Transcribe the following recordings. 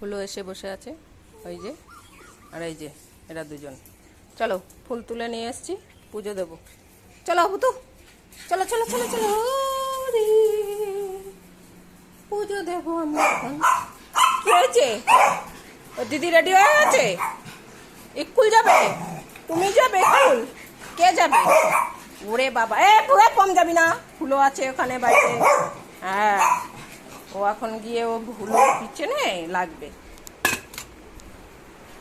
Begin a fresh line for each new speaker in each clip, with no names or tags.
হুলো এসে বসে আছে। ওই যে, আর এই যে, এরা দুজন। চলো, ফুল তুলে নিয়ে এসছি, পুজো দেবো। চলো বুতু চলো চলো চলো চলো পুজো দেবো। কি হয়েছে? ও দিদি রেডি হয়ে গেছে? স্কুল যাবে? তুমি যাবে স্কুল কে যাবে? ওরে বাবা, এ পুরো কম যাবি না? ফুলো আছে ওখানে বাড়িতে। হ্যাঁ। ও এখন গিয়ে ও হুলোর পিছনে লাগবে।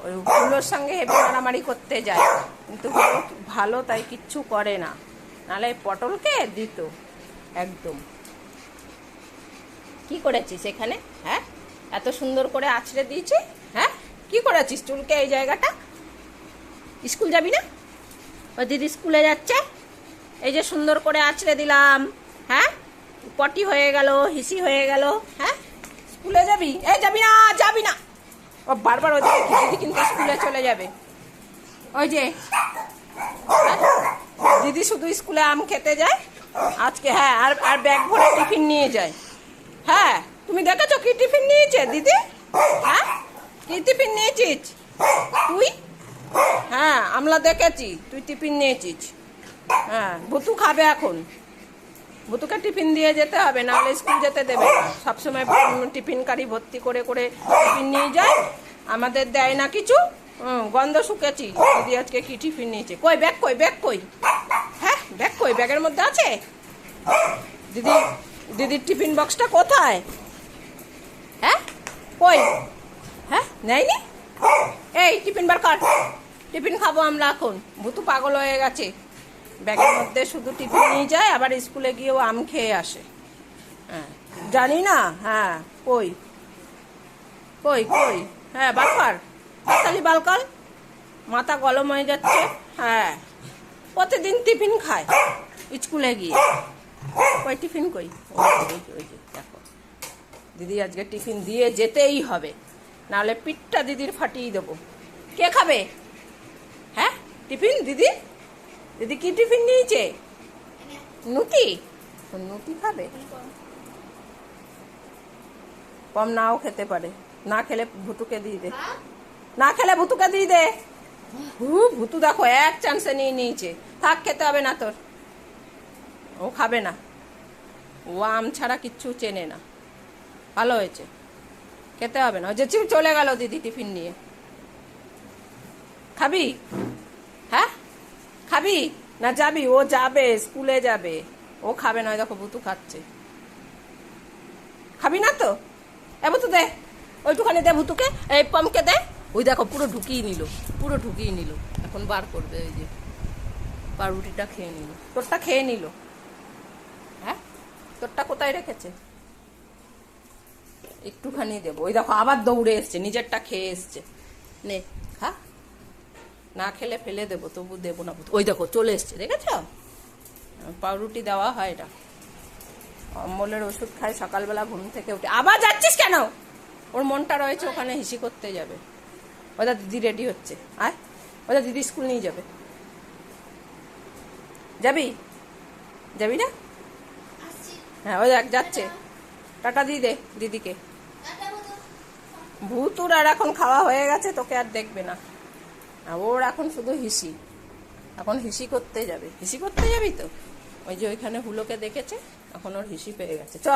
ওই হুলোর সঙ্গে হেভি মারামারি করতে যায়, কিন্তু ভালো তাই কিচ্ছু করে না। নাহলে পটলকে দিত, একদম। কি করেছিস এখানে? হ্যাঁ? এত সুন্দর করে আছড়ে দিয়েছি? হ্যাঁ? কি করেছিস চুলকে এই জায়গাটা? স্কুল যাবি না? ও দিদি স্কুলে যাচ্ছে? এই যে সুন্দর করে আছড়ে দিলাম হ্যাঁ? পটি হয়ে গেল, হিসি হয়ে গেল হ্যাঁ? স্কুলে যাবি? এই যাবি না যাবি না। ও, বারবার ওদিকে দিদি কিন্তু স্কুলে চলে যাবে। ওই যে হ্যাঁ? দিদি শুধু স্কুলে আম খেতে যায়, আজকে হ্যাঁ আর আর ব্যাগ ভরে টিফিন নিয়ে যায়। হ্যাঁ তুমি দেখেছ কি টিফিন নিয়েছে, দিদি? হ্যাঁ? কি টিফিন নিয়েছিস? তুই? হ্যাঁ আমরা দেখেছি, তুই টিফিন নিয়েছিস। হ্যাঁ ভুতু খাবে এখন। ভুতুকে টিফিন দিয়ে যেতে হবে, নাহলে স্কুল যেতে দেবে। না সবসময় টিফিন কারি ভর্তি করে করে টিফিন নিয়ে যায়, আমাদের দেয় না কিছু। গন্ধ শুকেছি, দিদি আজকে কি টিফিন নিয়েছে? কই ব্যাগ কই ব্যাগ, কই? হ্যাঁ ব্যাগ কই? ব্যাগের মধ্যে আছে? দিদি, দিদির টিফিন বক্সটা কোথায়? হ্যাঁ কই? হ্যাঁ নেয়নি? এই, টিফিন বার কাট টিফিন খাব আমরা এখন। ভুতু পাগল হয়ে গেছে। ব্যাগের মধ্যে শুধু টিফিন নিয়ে যায় আবার স্কুলে গিয়েও আম খেয়ে আসে। হ্যাঁ। জানি না হ্যাঁ কই? কই কই? হ্যাঁ বারবার তাড়াতাড়ি বালকাল মাথা গলম হয়ে যাচ্ছে হ্যাঁ। প্রতিদিন টিফিন খায় স্কুলে গিয়ে। কই টিফিন কই? ওই যে, দেখো। দিদি আজকে টিফিন দিয়ে যেতেই হবে নাহলে পিঠটা দিদির ফাটিয়ে দেবো। কে খাবে? হ্যাঁ? টিফিন দিদি? দিদি কি টিফিন নিয়েছে? নুটি? ও নুটি খাবে? কম। নাও খেতে পারে। না খেলে ভুতুকে দিয়ে দে। না খেলে ভুতুকে দিয়ে দে। হু ভুতু দেখো এক চান্সে নিয়ে নিয়েছে। থাক খেতে হবে না তোর। ও খাবে না। ও আম ছাড়া কিচ্ছু চেনে না। ভালো হয়েছে। খেতে হবে না। যে চলে গেল দিদি টিফিন নিয়ে। খাবি? হ্যাঁ খাবি না যাবি? ও যাবে, স্কুলে যাবে। ও খাবে না দেখো বুতু খাচ্ছে। খাবি না তো? এ বুতু দে, ওইটুখানি দে ভুতুকে, এই পমকে দে। ওই দেখো, পুরো ঢুকিয়ে নিল, পুরো ঢুকিয়ে নিল। এখন বার করবে ওই যে, পাউরুটিটা খেয়ে নিল। তোরটা খেয়ে নিল। হ্যাঁ? তোরটা কোথায় রেখেছে? একটুখানি দেবো। ওই দেখো, আবার দৌড়ে এসছে, নিজেরটা খেয়ে এসছে। নে। না খেলে ফেলে দেবো তবু দেবো না ওই দেখো চলে এসছে দেখেছ? পাউরুটি দেওয়া হয় এটা। অম্বলের ওষুধ খায় সকালবেলা ঘুম থেকে উঠে। আবার যাচ্ছিস কেন? ওর মনটা রয়েছে ওখানে হিসি করতে যাবে। ওদের দিদি রেডি হচ্ছে। আয়। ওদের দিদি স্কুল নিয়ে যাবে। যাবি? যাবি না? হ্যাঁ ওই দেখ যাচ্ছে। টাটা দিয়ে দে দিদিকে ভূতুর আর এখন খাওয়া হয়ে গেছে তোকে আর দেখবে না। ওর এখন শুধু হিসি। এখন হিসি করতে যাবে। হিসি করতে যাবি তো? ওই যে ওইখানে হুলোকে দেখেছে এখন ওর হিসি পেয়ে গেছে। চ।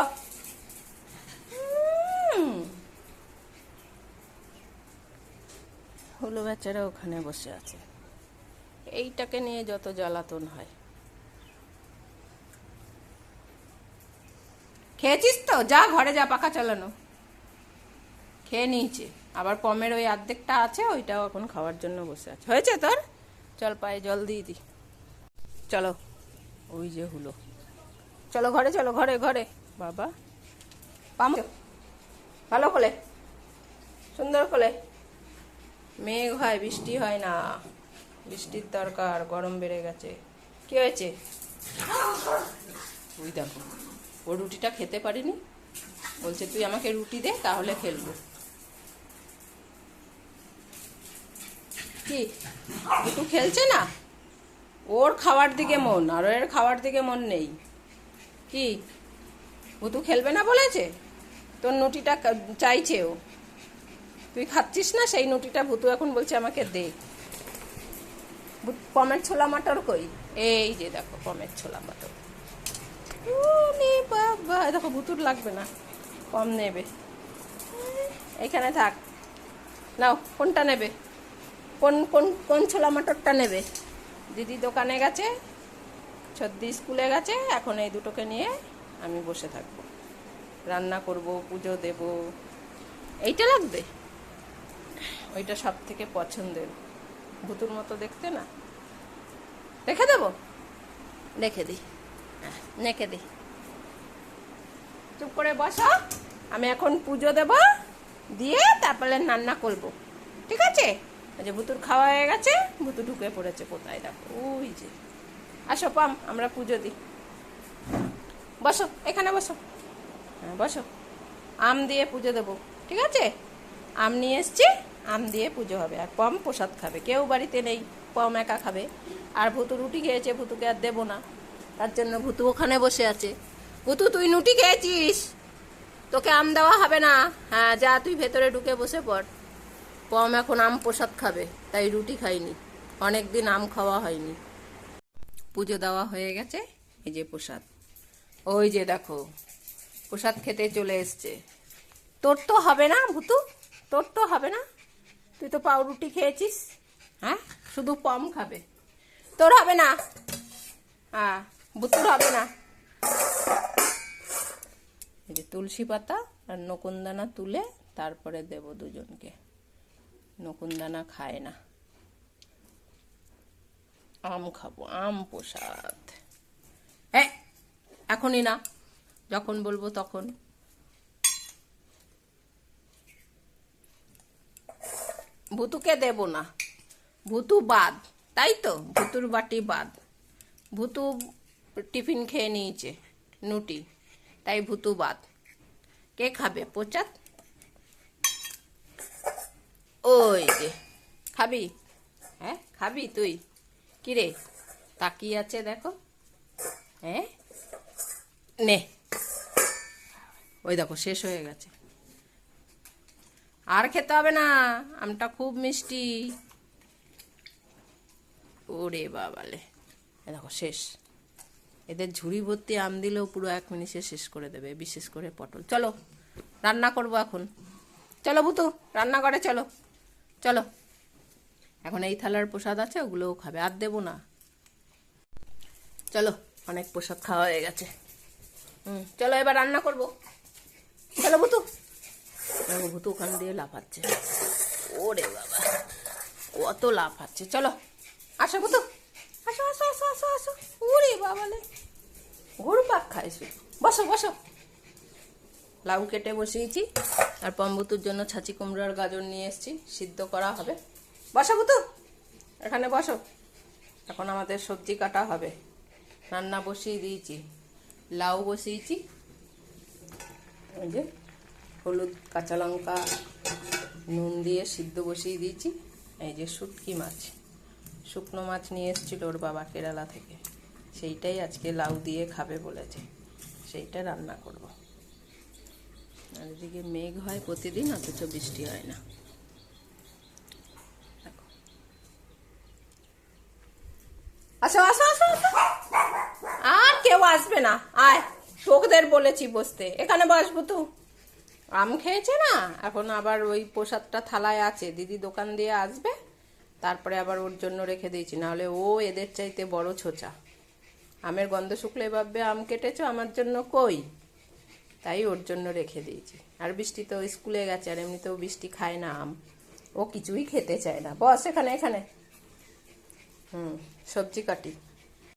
হুলো বেচারা ওখানে বসে আছে। এইটাকে নিয়ে যত জ্বালাতন হয়। খেয়েছিস তো? যা ঘরে যা পাখা চালানো। খেয়ে নিয়েছে। আবার পমের ওই অর্ধেকটা আছে, ওইটাও এখন খাওয়ার জন্য বসে আছে। হয়েছে তোর? চল পায়ে জল দিয়ে দি। চলো। ওই যে হলো। চলো ঘরে চলো ঘরে ঘরে। বাবা। পাম ভালো খোলে সুন্দর খোলে মেঘ হয়, বৃষ্টি হয় না। বৃষ্টির দরকার, গরম বেড়ে গেছে। কি হয়েছে? ওই দেখো। ও রুটিটা খেতে পারিনি। বলছে, তুই আমাকে রুটি দে, তাহলে খেলব। কি? একটু খেলছে না? ওর খাওয়ার দিকে মন, আর এর খাওয়ার দিকে মন নেই। কি? ভুতু খেলবে না বলেছে? তোর নুটিটা চাইছে ও। তুই খাচ্ছিস না? সেই নুটিটা ভুতু এখন বলছে আমাকে দে। পমের ছোলা মটর কই? এই যে দেখো, পমের ছোলা মাটর। দেখো ভুতুর লাগবে না। কম নেবে। এখানে থাক। নাও, কোনটা নেবে? কোন কোন কোন ছোলা মটরটা নেবে? দিদি দোকানে গেছে সর্দি স্কুলে গেছে এখন এই দুটোকে নিয়ে আমি বসে থাকব। রান্না করব পুজো দেব। এইটা লাগবে? ওইটা সব থেকে পছন্দের। ভুতুর মতো দেখতে না? রেখে দেবো? রেখে দিই। হ্যাঁ, রেখে দিই। চুপ করে বসো। আমি এখন পুজো দেব দিয়ে তারপরে রান্না করব। ঠিক আছে? যে ভুতুর খাওয়া হয়ে গেছে ভুতু ঢুকে পড়েছে কোথায়? দেখো, ওই যে। আসো, পাম, আমরা পুজো দিই। বসো, এখানে বসো। হ্যাঁ বসো। আম দিয়ে পুজো দেবো, ঠিক আছে? আম নিয়ে এসছি, আম দিয়ে পুজো হবে। আর পম প্রসাদ খাবে, কেউ বাড়িতে নেই, পম একা খাবে। আর ভুতু রুটি খেয়েছে, ভুতুকে আর দেবো না। তার জন্য ভুতু ওখানে বসে আছে। ভুতু, তুই নুটি খেয়েছিস? তোকে আম দেওয়া হবে না। হ্যাঁ যা, তুই ভেতরে ঢুকে বসে পড়। পম এখন আম প্রসাদ খাবে, তাই রুটি খাইনি। অনেক দিন আম খাওয়া হয়নি। পুজো দেওয়া হয়ে গেছে, এই যে প্রসাদ। ওই যে দেখো, প্রসাদ খেতে চলে এসছে। তোর তো হবে না ভুতু, তোর তো হবে না। তুই তো পাউরুটি খেয়েছিস হ্যাঁ? শুধু পম খাবে। তোর হবে না। হ্যাঁ ভুতুর হবে না। এই যে তুলসী পাতা আর নকুনদানা তুলে তারপরে দেব দুজনকে। নকুনদানা খায় না। আম খাব, আম প্রসাদ। হ্যাঁ এখনই না, যখন বলব তখন। ভুতুকে দেব না, ভুতু বাদ, তাই তো? ভুতুর বাটি বাদ। ভুতু টিফিন খেয়ে নিয়েছে, নুটি, তাই ভুতু বাদ। কে খাবে পোচাত ওই যে, খাবি? হ্যাঁ খাবি তুই? কিরে, তাকিয়ে আছে দেখো। হ্যাঁ? নে। ওই দেখো, শেষ হয়ে গেছে। আর খেতে হবে না, আমটা খুব মিষ্টি। ওরে বাবালে। দেখো, শেষ। এদের ঝুড়ি ভর্তি আম দিলেও পুরো এক মিনিটে শেষ করে দেবে, বিশেষ করে পটল। চলো, রান্না করব এখন। চলো, বুতু রান্না করে চলো। চলো। এখন এই থালার প্রসাদ আছে, ওগুলোও খাবে। আর দেবো না। চলো, অনেক প্রসাদ খাওয়া হয়ে গেছে। হুম, চলো এবার রান্না করব। চলো ভুতু। দেখো ভুতু ওখান দিয়ে লাফাচ্ছে। ওরে বাবা, কত লাফাচ্ছে। চলো, আসো ভুতু। আসো আসো আসো আসো আসো। ওরে বাবালে। ঘুর পাক খায় শুধু বসো বসো। লাউ কেটে বসিয়েছি। আর পম্বুতুর জন্য ছাঁচি কুমড়ো আর গাজর নিয়ে এসেছি। সিদ্ধ করা হবে। বসো বুতু এখানে বসো। এখন আমাদের সবজি কাটা হবে। রান্না বসিয়ে দিয়েছি। লাউ বসিয়েছি। ওই যে হলুদ, কাঁচা লঙ্কা, নুন দিয়ে সিদ্ধ বসিয়ে দিয়েছি। এই যে শুটকি মাছ। শুকনো মাছ নিয়ে এসেছিল ওর বাবা কেরালা থেকে। সেইটাই আজকে লাউ দিয়ে খাবে বলেছে। সেইটা রান্না করব। আর এদিকে মেঘ হয় প্রতিদিন, অথচ বৃষ্টি হয় না। আসো আসো। আর কেউ আসবে না। আয়, শোকদের বলেছি বসতে। এখানে বসবো তো। আম খেয়েছে না? এখন আবার ওই প্রসাদটা থালায় আছে। দিদি দোকান দিয়ে আসবে, তারপরে আবার ওর জন্য রেখে দিয়েছি। নাহলে ও এদের চাইতে বড় ছোচা। আমের গন্ধ শুকলে ভাববে, আম কেটেছো, আমার জন্য কই? তাই ওর জন্য রেখে দিয়েছি। আর বৃষ্টি তো স্কুলে গেছে আর এমনিতেও বৃষ্টি খায় না আম। ও কিছুই খেতে চায় না। বস এখানে এখানে। হুম, সবজি কাটি।